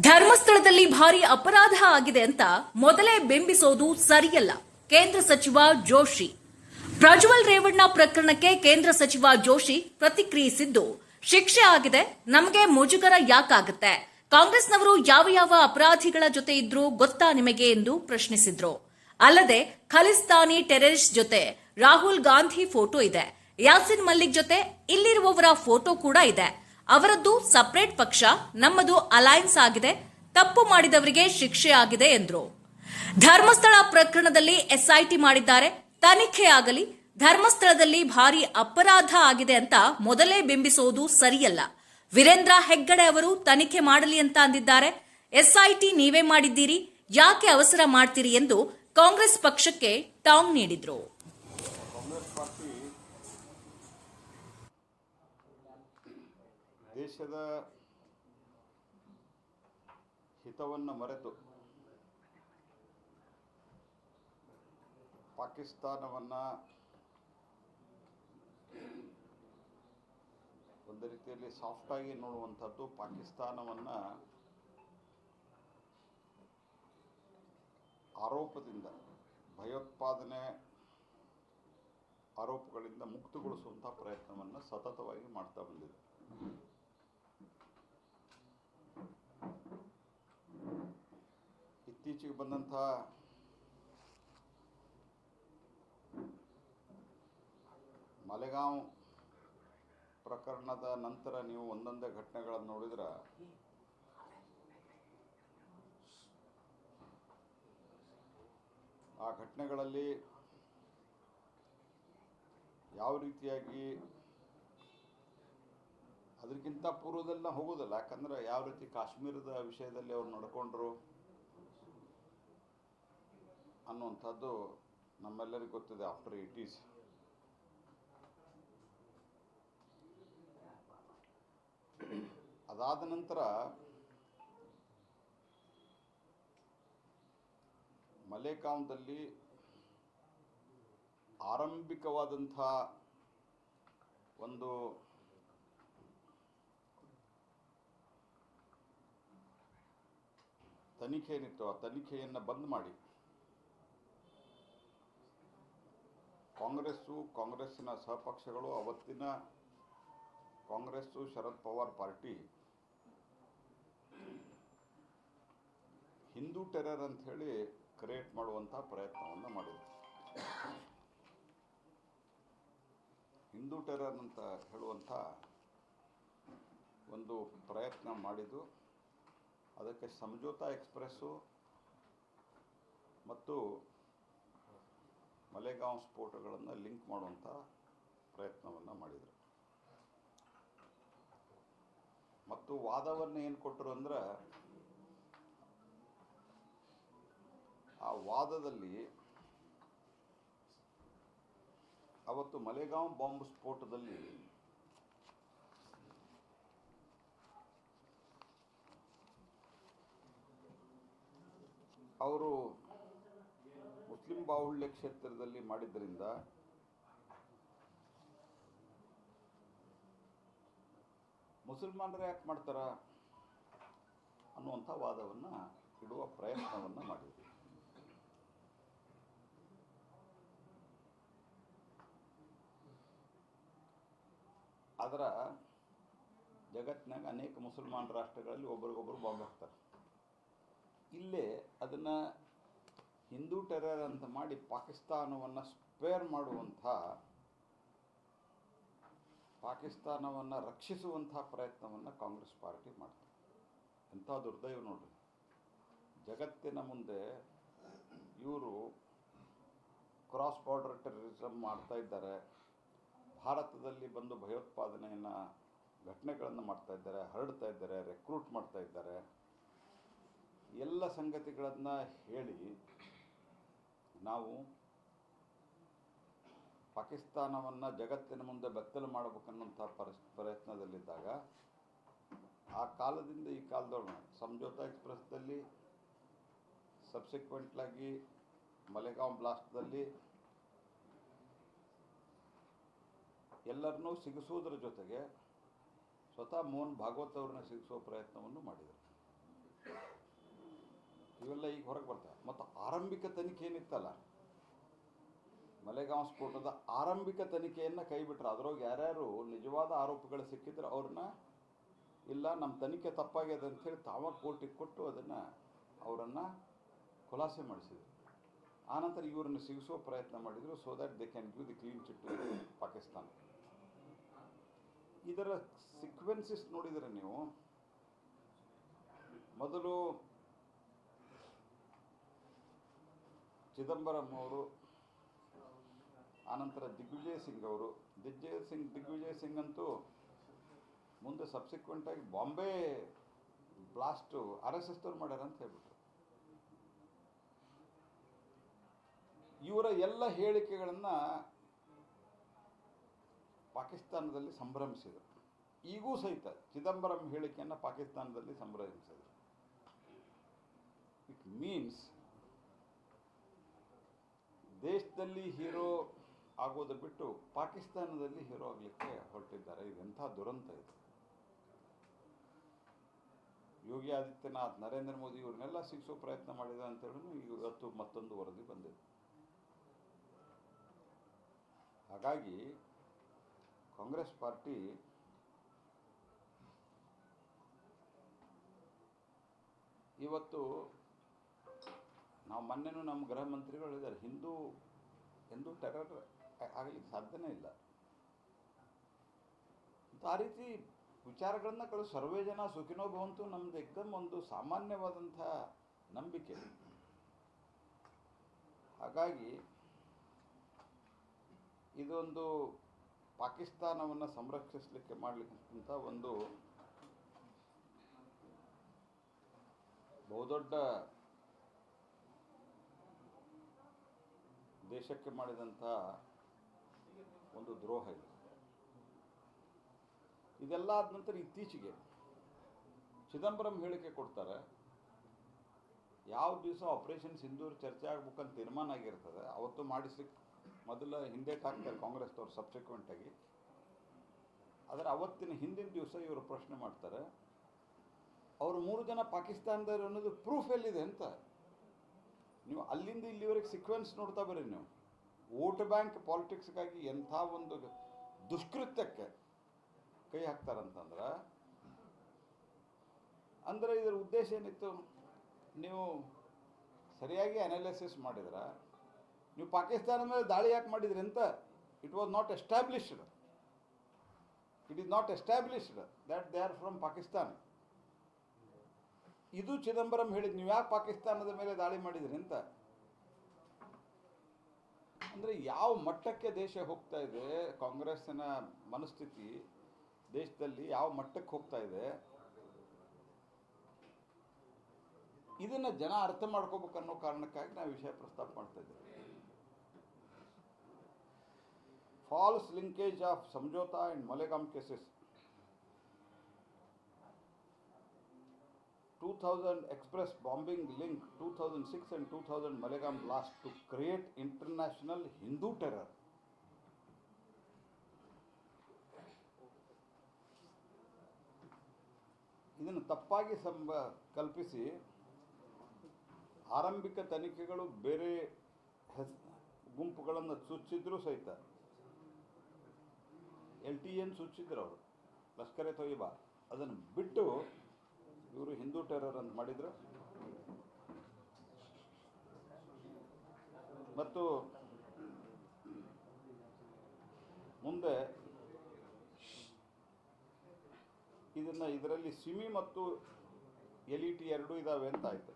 ಧರ್ಮಸ್ಥಳದಲ್ಲಿ ಭಾರಿ ಅಪರಾಧ ಆಗಿದೆ ಅಂತ ಮೊದಲೇ ಬಿಂಬಿಸೋದು ಸರಿಯಲ್ಲ. ಕೇಂದ್ರ ಸಚಿವ ಜೋಶಿ. ಪ್ರಜ್ವಲ್ ರೇವಣ್ಣ ಪ್ರಕರಣಕ್ಕೆ ಕೇಂದ್ರ ಸಚಿವ ಜೋಶಿ ಪ್ರತಿಕ್ರಿಯಿಸಿದ್ದು, ಶಿಕ್ಷೆ ಆಗಿದೆ, ನಮಗೆ ಮುಜುಗರ ಯಾಕಾಗುತ್ತೆ ಕಾಂಗ್ರೆಸ್ನವರು ಯಾವ ಯಾವ ಅಪರಾಧಿಗಳ ಜೊತೆ ಇದ್ರೂ ಗೊತ್ತಾ ನಿಮಗೆ ಎಂದು ಪ್ರಶ್ನಿಸಿದ್ರು. ಅಲ್ಲದೆ, ಖಲಿಸ್ತಾನಿ ಟೆರರಿಸ್ಟ್ ಜೊತೆ ರಾಹುಲ್ ಗಾಂಧಿ ಫೋಟೋ ಇದೆ. ಯಾಸಿನ್ ಮಲ್ಲಿಕ್ ಜೊತೆ ಇಲ್ಲಿರುವವರ ಫೋಟೋ ಕೂಡ ಇದೆ. ಅವರದ್ದು ಸಪರೇಟ್ ಪಕ್ಷ, ನಮ್ಮದು ಅಲೈನ್ಸ್ ಆಗಿದೆ, ತಪ್ಪು ಮಾಡಿದವರಿಗೆ ಶಿಕ್ಷೆ ಆಗಿದೆ ಎಂದರು. ಧರ್ಮಸ್ಥಳ ಪ್ರಕರಣದಲ್ಲಿ ಎಸ್ಐಟಿ ಮಾಡಿದ್ದಾರೆ, ತನಿಖೆ ಆಗಲಿ, ಧರ್ಮಸ್ಥಳದಲ್ಲಿ ಭಾರಿ ಅಪರಾಧ ಆಗಿದೆ ಅಂತ ಮೊದಲೇ ಬಿಂಬಿಸೋದು ಸರಿಯಲ್ಲ. ವೀರೇಂದ್ರ ಹೆಗ್ಗಡೆ ಅವರು ತನಿಖೆ ಮಾಡಲಿ ಅಂತ ಅಂದಿದ್ದಾರೆ, ಎಸ್ಐಟಿ ನೀವೇ ಮಾಡಿದ್ದೀರಿ, ಯಾಕೆ ಅವಸರ ಮಾಡ್ತೀರಿ ಎಂದು ಕಾಂಗ್ರೆಸ್ ಪಕ್ಷಕ್ಕೆ ಟಾಂಗ್ ನೀಡಿದ್ರು ಕಾಂಗ್ರೆಸ್ ಪಾರ್ಟಿ ದೇಶದ ಹಿತವನ್ನು ಮರೆತು ಪಾಕಿಸ್ತಾನವನ್ನು ಒಂದು ರೀತಿಯಲ್ಲಿ ಸಾಫ್ಟಾಗಿ ನೋಡುವಂಥದ್ದು ಪಾಕಿಸ್ತಾನವನ್ನು ಆರೋಪದಿಂದ, ಭಯೋತ್ಪಾದನೆ ಆರೋಪಗಳಿಂದ ಮುಕ್ತಗೊಳಿಸುವಂಥ ಪ್ರಯತ್ನವನ್ನು ಸತತವಾಗಿ ಮಾಡ್ತಾ ಬಂದಿದೆ. ಇತ್ತೀಚೆಗೆ ಬಂದಂತಹ ಮಲೆಗಾಂವ್ ಪ್ರಕರಣದ ನಂತರ ನೀವು ಒಂದೊಂದೇ ಘಟನೆಗಳನ್ನು ನೋಡಿದ್ರೆ ಆ ಘಟನೆಗಳಲ್ಲಿ ಯಾವ ರೀತಿಯಾಗಿ ಅದಕ್ಕಿಂತ ಪೂರ್ವದೆಲ್ಲ ಹೋಗೋದಿಲ್ಲ. ಯಾಕಂದ್ರೆ ಯಾವ ರೀತಿ ಕಾಶ್ಮೀರದ ವಿಷಯದಲ್ಲಿ ಅವ್ರು ನಡ್ಕೊಂಡ್ರು. ಅನ್ನುವಂಥದ್ದು ನಮ್ಮೆಲ್ಲರಿಗೂ ಗೊತ್ತಿದೆ ಆಫ್ಟರ್ ಏಟೀಸ್ ಅದಾದ ನಂತರ ಮಲೇಗಾಂವ್ದಲ್ಲಿ ಆರಂಭಿಕವಾದಂಥ ಒಂದು ತನಿಖೆ ಏನಿತ್ತು ಆ ತನಿಖೆಯನ್ನು ಬಂದ್ ಮಾಡಿ. ಕಾಂಗ್ರೆಸ್ಸು, ಕಾಂಗ್ರೆಸ್ಸಿನ ಸಹಪಕ್ಷಗಳು ಅವತ್ತಿನ ಕಾಂಗ್ರೆಸ್ಸು ಶರದ್ ಪವಾರ್ ಪಾರ್ಟಿ. ಹಿಂದೂ ಟೆರರ್ ಅಂತ ಹೇಳಿ ಕ್ರಿಯೇಟ್ ಮಾಡುವಂಥ ಪ್ರಯತ್ನವನ್ನು ಮಾಡಿದೆ ಹಿಂದೂ ಟೆರರ್ ಅಂತ ಹೇಳುವಂಥ ಒಂದು ಪ್ರಯತ್ನ ಮಾಡಿದ್ದು. ಅದಕ್ಕೆ ಸಂಜೋತಾ ಎಕ್ಸ್ಪ್ರೆಸ್ಸು ಮತ್ತು ಮಲೆಗಾಂವ್ ಸ್ಫೋಟಗಳನ್ನು ಲಿಂಕ್ ಮಾಡುವಂಥ ಪ್ರಯತ್ನವನ್ನು ಮಾಡಿದರು. ಮತ್ತು ವಾದವನ್ನು ಏನು ಕೊಟ್ಟರು ಅಂದ್ರೆ, ಆ ವಾದದಲ್ಲಿ ಅವತ್ತು ಮಲೆಗಾಂವ್ ಬಾಂಬ್ ಸ್ಫೋಟದಲ್ಲಿ ಅವರು ಮುಸ್ಲಿಂ ಬಾಹುಳ್ಯ ಕ್ಷೇತ್ರದಲ್ಲಿ ಮಾಡಿದ್ದರಿಂದ ಮುಸಲ್ಮಾನರು ಯಾಕೆ ಮಾಡ್ತಾರ ಅನ್ನುವಂಥ ವಾದವನ್ನು ಇಡುವ ಪ್ರಯತ್ನವನ್ನು ಮಾಡಿದ್ರು. ಅದರ ಜಗತ್ತಿನಾಗ ಅನೇಕ ಮುಸಲ್ಮಾನ ರಾಷ್ಟ್ರಗಳಲ್ಲಿ ಒಬ್ರಿಗೊಬ್ರು ಬಾಂಬ್ ಹಾಕ್ತಾರೆ ಇಲ್ಲೇ ಅದನ್ನು ಹಿಂದೂ ಟೆರರ್ ಅಂತ ಮಾಡಿ ಪಾಕಿಸ್ತಾನವನ್ನು ಸ್ಪೇರ್ ಮಾಡುವಂಥ, ಪಾಕಿಸ್ತಾನವನ್ನು ರಕ್ಷಿಸುವಂಥ ಪ್ರಯತ್ನವನ್ನು ಕಾಂಗ್ರೆಸ್ ಪಾರ್ಟಿ ಮಾಡ್ತಾರೆ ಎಂಥ ದುರ್ದೈವ ನೋಡ್ರಿ. ಜಗತ್ತಿನ ಮುಂದೆ ಇವರು ಕ್ರಾಸ್ ಬಾರ್ಡರ್ ಟೆರರಿಸಮ್ ಮಾಡ್ತಾ ಇದ್ದಾರೆ. ಭಾರತದಲ್ಲಿ ಬಂದು ಭಯೋತ್ಪಾದನೆಯನ್ನು ಘಟನೆಗಳನ್ನು ಮಾಡ್ತಾ ಇದ್ದಾರೆ, ಹರಡ್ತಾ ಇದ್ದಾರೆ ರೆಕ್ರೂಟ್ ಮಾಡ್ತಾ ಇದ್ದಾರೆ. ಎಲ್ಲ ಸಂಗತಿಗಳನ್ನು ಹೇಳಿ ನಾವು ಪಾಕಿಸ್ತಾನವನ್ನು ಜಗತ್ತಿನ ಮುಂದೆ ಬೆತ್ತಲು ಮಾಡಬೇಕನ್ನೋಂಥ ಪರಿಸ್, ಪ್ರಯತ್ನದಲ್ಲಿದ್ದಾಗ ಆ ಕಾಲದಿಂದ ಈ ಕಾಲದೊಳಗೆ ಸಂಜೋತಾ ಎಕ್ಸ್ಪ್ರೆಸ್ದಲ್ಲಿ ಸಬ್ಸಿಕ್ವೆಂಟ್ಲಾಗಿ ಮಲೆಗಾಂವ್ ಬ್ಲಾಸ್ಟ್ದಲ್ಲಿ ಎಲ್ಲರನ್ನೂ ಸಿಗಿಸುವುದರ ಜೊತೆಗೆ ಸ್ವತಃ ಮೋಹನ್ ಭಾಗವತ್ ಅವ್ರನ್ನ ಸಿಗಿಸುವ ಪ್ರಯತ್ನವನ್ನು ಮಾಡಿದರು. ಇವೆಲ್ಲ ಈಗ ಹೊರಗೆ ಬರ್ತವೆ ಮತ್ತು ಆರಂಭಿಕ ತನಿಖೆ ಏನಿತ್ತಲ್ಲ ಮಲೆಗಾಂವ್ ಸ್ಫೋಟದ ಆರಂಭಿಕ ತನಿಖೆಯನ್ನು ಕೈ ಬಿಟ್ರು. ಅದ್ರೊಳಗೆ ಯಾರ್ಯಾರು ನಿಜವಾದ ಆರೋಪಗಳು ಸಿಕ್ಕಿದ್ರೆ ಅವ್ರನ್ನ, ಇಲ್ಲ ನಮ್ಮ ತನಿಖೆ ತಪ್ಪಾಗ್ಯದ ಅಂಥೇಳಿ ತಾವ ಕೋರ್ಟಿಗೆ ಕೊಟ್ಟು ಅದನ್ನು ಅವರನ್ನು ಖುಲಾಸೆ ಮಾಡಿಸಿದರು. ಆನಂತರ ಇವರನ್ನು ಸಿಗಿಸುವ ಪ್ರಯತ್ನ ಮಾಡಿದರು. So that they can give the clean chit Pakistan ಇದರ ಸಿಕ್ವೆನ್ಸಸ್ ನೋಡಿದರೆ ನೀವು ಮೊದಲು ಚಿದಂಬರಂ ಅವರು, ಆನಂತರ ದಿಗ್ವಿಜಯ್ ಸಿಂಗ್ ಅವರು. ದಿಗ್ವಿಜಯ್ ಸಿಂಗ್ ದಿಗ್ವಿಜಯ್ ಸಿಂಗ್ ಅಂತೂ ಮುಂದೆ ಸಬ್ಸಿಕ್ವೆಂಟಾಗಿ ಬಾಂಬೆ ಬ್ಲಾಸ್ಟು ಆರ್ ಎಸ್ ಎಸ್ದವ್ರು ಮಾಡ್ಯಾರ ಅಂತ ಹೇಳ್ಬಿಟ್ರು. ಇವರ ಎಲ್ಲ ಹೇಳಿಕೆಗಳನ್ನು ಪಾಕಿಸ್ತಾನದಲ್ಲಿ ಸಂಭ್ರಮಿಸಿದರು. ಈಗೂ ಸಹಿತ ಚಿದಂಬರಂ ಹೇಳಿಕೆಯನ್ನು ಪಾಕಿಸ್ತಾನದಲ್ಲಿ ಸಂಭ್ರಮಿಸಿದರು. ಇಟ್ ಮೀನ್ಸ್ ದೇಶದಲ್ಲಿ ಹೀರೋ ಆಗೋದು ಬಿಟ್ಟು ಪಾಕಿಸ್ತಾನದಲ್ಲಿ ಹೀರೋ ಆಗಲಿಕ್ಕೆ ಹೊರಟಿದ್ದಾರೆ. ಇದೆಂಥ ದುರಂತ ಇದು. ಯೋಗಿ ಆದಿತ್ಯನಾಥ್, ನರೇಂದ್ರ ಮೋದಿ ಇವ್ರನ್ನೆಲ್ಲ ಸಿಗಿಸೋ ಪ್ರಯತ್ನ ಮಾಡಿದ ಅಂತೇಳಿ ಇವತ್ತು ಮತ್ತೊಂದು ವರದಿ ಬಂದಿದೆ. ಹಾಗಾಗಿ ಕಾಂಗ್ರೆಸ್ ಪಾರ್ಟಿ ಇವತ್ತು ನಾವು ಮೊನ್ನೆನೂ ನಮ್ಮ ಗೃಹ ಮಂತ್ರಿಗಳು ಹೇಳಿದ್ದಾರೆ, ಹಿಂದೂ ಹಿಂದೂ ಟೆರರ್ ಆಗಲಿಕ್ಕೆ ಸಾಧ್ಯನೇ ಇಲ್ಲ. ಆ ರೀತಿ ವಿಚಾರಗಳನ್ನ ಕಳಿಸ್ ಸರ್ವೇ ಜನ ಸುಖಿನೋ ಭವಂತು ನಮ್ದು ಏಕದಮ್ ಒಂದು ಸಾಮಾನ್ಯವಾದಂಥ ನಂಬಿಕೆ. ಹಾಗಾಗಿ ಇದೊಂದು ಪಾಕಿಸ್ತಾನವನ್ನು ಸಂರಕ್ಷಿಸಲಿಕ್ಕೆ ಮಾಡಲಿಕ್ಕಂಥ ಒಂದು ಬಹುದೊಡ್ಡ ದೇಶಕ್ಕೆ ಮಾಡಿದಂಥ ಒಂದು ದ್ರೋಹ ಇದು. ಇದೆಲ್ಲ ಆದ ನಂತರ ಇತ್ತೀಚೆಗೆ ಚಿದಂಬರಂ ಹೇಳಿಕೆ ಕೊಡ್ತಾರೆ, ಯಾವ ದಿವಸ ಆಪರೇಷನ್ ಸಿಂಧೂರ್ ಚರ್ಚೆ ಆಗ್ಬೇಕಂತ ತೀರ್ಮಾನ ಆಗಿರ್ತದೆ, ಅವತ್ತು ಮಾಡಿಸ್ಲಿಕ್ಕೆ ಮೊದಲ ಹಿಂದೆ ಹಾಕ್ತಾರೆ ಕಾಂಗ್ರೆಸ್ದವ್ರು ಸಬ್ಸಿಕ್ವೆಂಟಾಗಿ ಆದರೆ ಅವತ್ತಿನ ಹಿಂದಿನ ದಿವಸ ಇವರು ಪ್ರಶ್ನೆ ಮಾಡ್ತಾರೆ, ಅವರು ಮೂರು ಜನ ಪಾಕಿಸ್ತಾನದವರು ಅನ್ನೋದು ಪ್ರೂಫ್ ಎಲ್ಲಿದೆ ಅಂತ. ನೀವು ಅಲ್ಲಿಂದ ಇಲ್ಲಿವರೆಗೆ ಸಿಕ್ವೆನ್ಸ್ ನೋಡ್ತಾ ಬರ್ರಿ ನೀವು. ವೋಟ್ ಬ್ಯಾಂಕ್ ಪಾಲಿಟಿಕ್ಸ್ಗಾಗಿ ಎಂಥ ಒಂದು ದುಷ್ಕೃತ್ಯಕ್ಕೆ ಕೈ ಹಾಕ್ತಾರಂತಂದ್ರೆ, ಅಂದರೆ ಇದರ ಉದ್ದೇಶ ಏನಿತ್ತು? ನೀವು ಸರಿಯಾಗಿ ಅನಾಲಿಸಿಸ್ ಮಾಡಿದ್ರೆ, ನೀವು ಪಾಕಿಸ್ತಾನ ಮೇಲೆ ದಾಳಿ ಯಾಕೆ ಮಾಡಿದ್ರಿ ಅಂತ it was not established it is not established that they are from Pakistan ಇದು ಚಿದಂಬರಂ ಹೇಳಿದ್, ನೀವು ಯಾಕೆ ಪಾಕಿಸ್ತಾನದ ಮೇಲೆ ದಾಳಿ ಮಾಡಿದ್ರಿ ಅಂತ? ಅಂದರೆ ಯಾವ ಮಟ್ಟಕ್ಕೆ ದೇಶ ಹೋಗ್ತಾ ಇದೆ, ಕಾಂಗ್ರೆಸ್ಸಿನ ಮನಸ್ಥಿತಿ ದೇಶದಲ್ಲಿ ಯಾವ ಮಟ್ಟಕ್ಕೆ ಹೋಗ್ತಾ ಇದೆ, ಇದನ್ನ ಜನ ಅರ್ಥ ಮಾಡ್ಕೋಬೇಕು ಅನ್ನೋ ಕಾರಣಕ್ಕಾಗಿ ನಾವು ವಿಷಯ ಪ್ರಸ್ತಾಪ ಮಾಡ್ತಾ ಇದ್ದೇವೆ. False linkage of Samjhauta and Malegaon cases 2000 express bombing link 2006 and 2000 Malegam blast to create international Hindu terror. ಇದನ್ನು ತಪ್ಪಾಗಿ ಸಂಬ, ಕಲ್ಪಿಸಿ, ಆರಂಭಿಕ ತನಿಖೆಗಳು ಬೇರೆ ಹೆಸ್, ಗುಂಪುಗಳನ್ನು ಚುಚ್ಚಿದ್ರೂ ಸಹಿತ. ಎಲ್ ಟಿ ಎನ್ ಚುಚ್ಚಿದ್ರು ಅವರು. ಲಷ್ಕರ್ ಎ ತೊಯ್ಬಾ ಅದನ್ನು ಬಿಟ್ಟು ಇವರು ಹಿಂದೂ ಟೆರರ್ ಅಂತ ಮಾಡಿದ್ರು. ಮತ್ತು ಮುಂದೆ ಇದನ್ನ ಇದರಲ್ಲಿ ಸಿಮಿ ಮತ್ತು ಎಲ್ ಇ ಟಿ ಎರಡೂ ಇದಾವೆ ಅಂತ ಆಯ್ತು.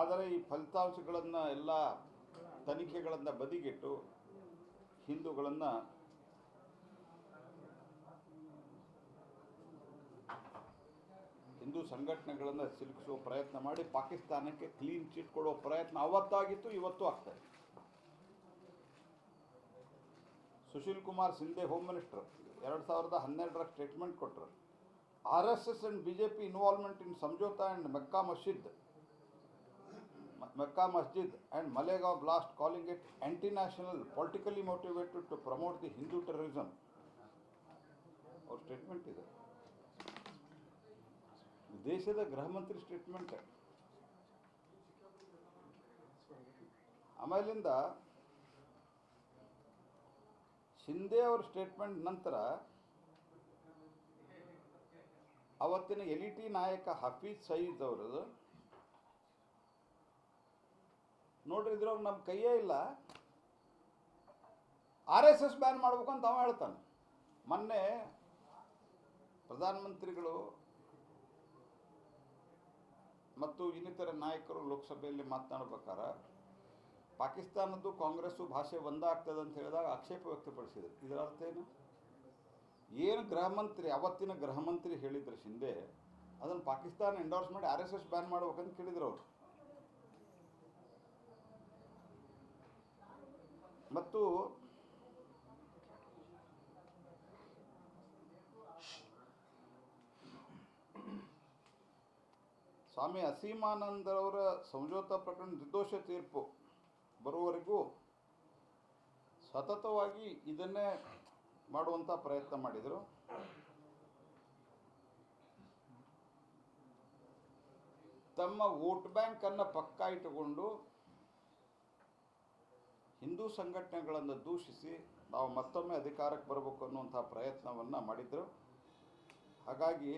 ಆದರೆ ಈ ಫಲಿತಾಂಶಗಳನ್ನು ಎಲ್ಲ ತನಿಖೆಗಳನ್ನು ಬದಿಗಿಟ್ಟು ಹಿಂದೂಗಳನ್ನು ಹಿಂದೂ ಸಂಘಟನೆಗಳನ್ನು ಸಿಲುಕಿಸುವ ಪ್ರಯತ್ನ ಮಾಡಿ ಪಾಕಿಸ್ತಾನಕ್ಕೆ ಕ್ಲೀನ್ ಚಿಟ್ ಕೊಡುವ ಪ್ರಯತ್ನ ಅವತ್ತಾಗಿತ್ತು, ಇವತ್ತು ಇದೆ. ಸುಶೀಲ್ ಕುಮಾರ್ ಸಿಂಧೆ ಹೋಮ್ ಮಿನಿಸ್ಟರ್ ಎರಡು ಸಾವಿರದ ಹನ್ನೆರಡರ ಸ್ಟೇಟ್ಮೆಂಟ್ ಕೊಟ್ಟರು R S S and B J P involvement in Samjhauta and Mecca Masjid Mecca Masjid and Malegaon blast calling it anti national politically motivated to promote the Hindu terrorism ಅವ್ರ statement ಇದೆ. ದೇಶದ ಗೃಹ ಮಂತ್ರಿ statement ಆಮೇಲಿಂದ ಶಿಂದೆ ಅವ್ರ statement ನಂತರ ಅವತ್ತಿನ L E T ನಾಯಕ ಹಫೀಜ್ ಸಯೀದ್ ಅವರದು ನೋಡ್ರಿ ಇದ್ರವ್ರು ನಮ್ಮ ಕೈಯೇ ಇಲ್ಲ. ಆರ್ ಎಸ್ ಎಸ್ ಬ್ಯಾನ್ ಮಾಡ್ಬೇಕು ಅಂತ ಅವ ಹೇಳ್ತಾನೆ. ಮೊನ್ನೆ ಪ್ರಧಾನಮಂತ್ರಿಗಳು ಮತ್ತು ಇನ್ನಿತರ ನಾಯಕರು ಲೋಕಸಭೆಯಲ್ಲಿ ಮಾತನಾಡಬೇಕಾರ ಪಾಕಿಸ್ತಾನದ್ದು ಕಾಂಗ್ರೆಸ್ಸು ಭಾಷೆ ಒಂದಾಗ್ತದೆ ಅಂತ ಹೇಳಿದಾಗ ಆಕ್ಷೇಪ ವ್ಯಕ್ತಪಡಿಸಿದರು. ಇದರ ಅರ್ಥ ಏನು? ಏನು ಗೃಹ ಮಂತ್ರಿ ಅವತ್ತಿನ ಗೃಹ ಮಂತ್ರಿ ಹೇಳಿದ್ರು ಹಿಂದೆ ಅದನ್ನು ಪಾಕಿಸ್ತಾನ ಎಂಡೋರ್ಸ್ ಮಾಡಿ ಆರ್ ಎಸ್ ಎಸ್ ಬ್ಯಾನ್ ಮಾಡ್ಬೇಕಂತ ಕೇಳಿದ್ರು ಅವರು. ಮತ್ತು ಸ್ವಾಮಿ ಅಸೀಮಾನಂದರವರ ಸಂಜೋತ ಪ್ರಕರಣ ನಿರ್ದೋಷ ತೀರ್ಪು ಬರುವವರೆಗೂ ಸತತವಾಗಿ ಇದನ್ನೇ ಮಾಡುವಂಥ ಪ್ರಯತ್ನ ಮಾಡಿದರು. ತಮ್ಮ ವೋಟ್ ಬ್ಯಾಂಕನ್ನು ಪಕ್ಕ ಇಟ್ಟುಕೊಂಡು ಹಿಂದೂ ಸಂಘಟನೆಗಳನ್ನು ದೂಷಿಸಿ ನಾವು ಮತ್ತೊಮ್ಮೆ ಅಧಿಕಾರಕ್ಕೆ ಬರಬೇಕು ಅನ್ನುವಂಥ ಪ್ರಯತ್ನವನ್ನು ಮಾಡಿದರು. ಹಾಗಾಗಿ